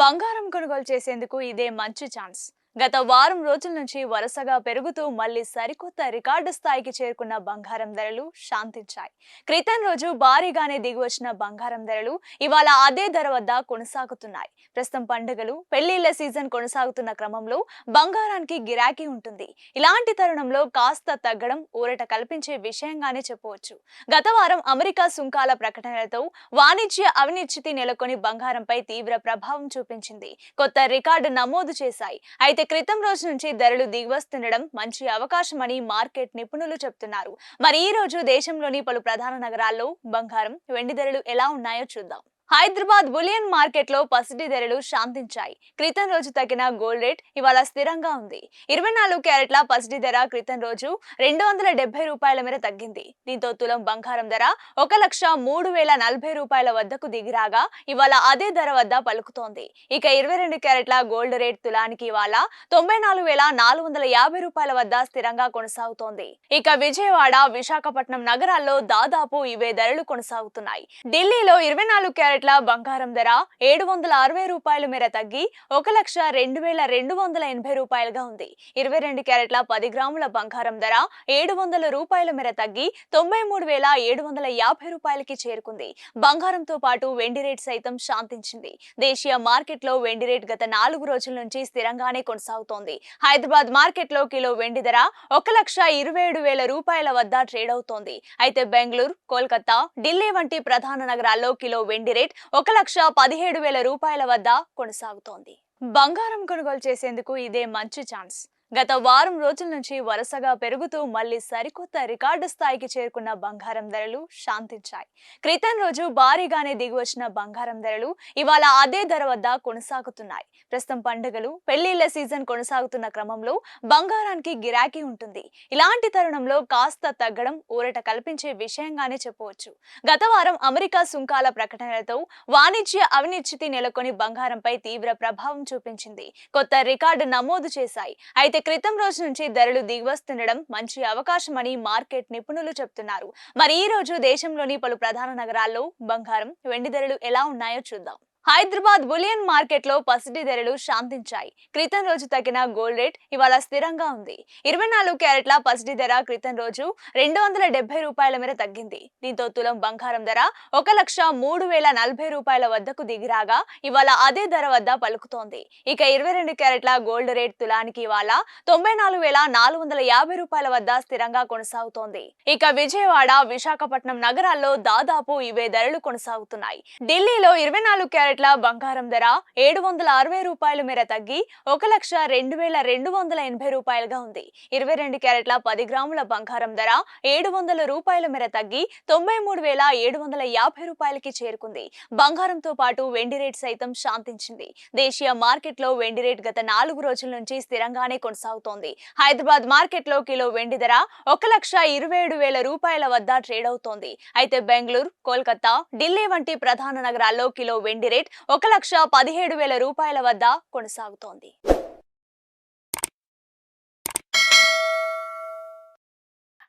బంగారం కొనుగోలు చేసేందుకు ఇదే మంచి ఛాన్స్. గత వారం రోజుల నుంచి వరుసగా పెరుగుతూ మళ్ళీ సరికొత్త రికార్డు స్థాయికి చేరుకున్న బంగారం ధరలు శాంతించాయి. క్రితం రోజు భారీగానే దిగివచ్చిన బంగారం ధరలు ఇవాళ అదే ధర వద్ద కొనసాగుతున్నాయి. ప్రస్తుతం పండుగలు పెళ్ళిళ్ళ సీజన్ కొనసాగుతున్న క్రమంలో బంగారానికి గిరాకీ ఉంటుంది. ఇలాంటి తరుణంలో కాస్త తగ్గడం ఊరట కల్పించే విషయంగానే చెప్పవచ్చు. గత వారం అమెరికా సుంకాల ప్రకటనలతో వాణిజ్య అవినిశ్చితి నెలకొని బంగారంపై తీవ్ర ప్రభావం చూపించింది. కొత్త రికార్డు నమోదు చేశాయి. అయితే క్రితం రోజు నుంచి ధరలు దిగివస్తుండడం మంచి అవకాశమని మార్కెట్ నిపుణులు చెప్తున్నారు. మరి ఈ రోజు దేశంలోని పలు ప్రధాన నగరాల్లో బంగారం వెండి ధరలు ఎలా ఉన్నాయో చూద్దాం. హైదరాబాద్ బులియన్ మార్కెట్లో పసిడి ధరలు శాంతించాయి. క్రితం రోజు తగ్గిన గోల్డ్ రేట్ ఇవాళ స్థిరంగా ఉంది. ఇరవై నాలుగు క్యారెట్ల పసిడి ధర క్రితం రోజు రెండు వందల డెబ్బై రూపాయల మేర తగ్గింది. దీంతో తులం బంగారం ధర ఒక లక్ష మూడు వేల నలభై రూపాయల వద్దకు దిగిరాగా ఇవాళ అదే ధర వద్ద పలుకుతోంది. ఇక ఇరవై రెండు క్యారెట్ల గోల్డ్ రేట్ తులానికి ఇవాళ తొంభై నాలుగు వేల నాలుగు వందల యాభై రూపాయల వద్ద స్థిరంగా కొనసాగుతోంది. ఇక విజయవాడ విశాఖపట్నం నగరాల్లో దాదాపు ఇవే ధరలు కొనసాగుతున్నాయి. ఢిల్లీలో ఇరవై నాలుగు క్యారెట్ మార్కెట్ల బంగారం ధర ఏడు వందల అరవై రూపాయల మేర తగ్గి ఒక లక్ష రెండు వేల రెండు వందల ఎనభై రూపాయలుగా ఉంది. ఇరవై రెండు క్యారెట్ల పది గ్రాముల బంగారం ధర ఏడు వందల రూపాయల మేర తగ్గి తొంభై మూడు వేల ఏడు వందల యాభై రూపాయలకి చేరుకుంది. బంగారంతో పాటు వెండి రేట్ సైతం శాంతించింది. దేశీయ మార్కెట్లో వెండి రేట్ గత నాలుగు రోజుల నుంచి స్థిరంగానే కొనసాగుతోంది. హైదరాబాద్ మార్కెట్లో కిలో వెండి ధర ఒక లక్ష ఇరవై ఏడు వేల రూపాయల వద్ద ట్రేడ్ అవుతోంది. అయితే బెంగళూరు కోల్కతా ఢిల్లీ వంటి ప్రధాన నగరాల్లో కిలో వెండి రేట్ ఒక లక్ష పదిహేడు వేల రూపాయల వద్ద కొనసాగుతోంది. బంగారం కొనుగోలు చేసేందుకు ఇదే మంచి ఛాన్స్. గత వారం రోజుల నుంచి వరుసగా పెరుగుతూ మళ్ళీ సరికొత్త రికార్డు స్థాయికి చేరుకున్న బంగారం ధరలు శాంతించాయి. క్రితం రోజు భారీగానే దిగివచ్చిన బంగారం ధరలు ఇవాళ అదే ధర వద్ద కొనసాగుతున్నాయి. ప్రస్తుతం పండుగలు పెళ్ళిళ్ళ సీజన్ కొనసాగుతున్న క్రమంలో బంగారానికి గిరాకీ ఉంటుంది. ఇలాంటి తరుణంలో కాస్త తగ్గడం ఊరట కల్పించే విషయంగానే చెప్పవచ్చు. గత వారం అమెరికా సుంకాల ప్రకటనలతో వాణిజ్య అవినిశ్చితి నెలకొని బంగారంపై తీవ్ర ప్రభావం చూపించింది. కొత్త రికార్డు నమోదు చేశాయి. అయితే క్రితం రోజు నుంచి ధరలు దిగివస్తుండడం మంచి అవకాశమని మార్కెట్ నిపుణులు చెప్తున్నారు. మరి ఈ రోజు దేశంలోని పలు ప్రధాన నగరాల్లో బంగారం వెండి ధరలు ఎలా ఉన్నాయో చూద్దాం. హైదరాబాద్ బులియన్ మార్కెట్లో పసిడి ధరలు శాంతించాయి. క్రితం రోజు తగిన గోల్డ్ రేట్ ఇవాళ స్థిరంగా ఉంది. ఇరవై నాలుగు క్యారెట్ల పసిడి ధర క్రితం రోజు రెండు వందల డెబ్బై రూపాయల మేర తగ్గింది. దీంతో తులం బంగారం ధర ఒక లక్ష మూడు వేల నలభై రూపాయల వద్దకు దిగిరాగా ఇవాళ అదే ధర వద్ద పలుకుతోంది. ఇక ఇరవై రెండు క్యారెట్ల గోల్డ్ రేట్ తులానికి ఇవాళ తొంభై నాలుగు వేల నాలుగు వందల యాభై రూపాయల వద్ద స్థిరంగా కొనసాగుతోంది. ఇక విజయవాడ విశాఖపట్నం నగరాల్లో దాదాపు ఇవే ధరలు కొనసాగుతున్నాయి. ఢిల్లీలో ఇరవై నాలుగు క్యారెట్ క్యారెట్ల బంగారం ధర ఏడు వందల అరవై రూపాయల మేర తగ్గి ఒక లక్ష రెండు వేల రెండు వందల ఎనభై రూపాయలుగా ఉంది. ఇరవై రెండు క్యారెట్ల పది గ్రాముల బంగారం ధర ఏడు వందల రూపాయల మేర తగ్గి తొంభై మూడు వేల ఏడు వందల యాభై రూపాయలకి చేరుకుంది. బంగారంతో పాటు వెండి రేట్ సైతం శాంతించింది. దేశీయ మార్కెట్లో వెండి రేట్ గత నాలుగు రోజుల నుంచి స్థిరంగానే కొనసాగుతోంది. హైదరాబాద్ మార్కెట్లో కిలో వెండి ధర ఒక లక్ష ఇరవై ఏడు వేల రూపాయల వద్ద ట్రేడ్ అవుతోంది. అయితే బెంగళూరు కోల్కతా ఢిల్లీ వంటి ప్రధాన నగరాల్లో కిలో వెండి రేట్ ఒక లక్ష పదిహేడు వేల రూపాయల వద్ద కొనసాగుతోంది.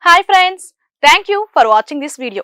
Hi friends thank you for watching this video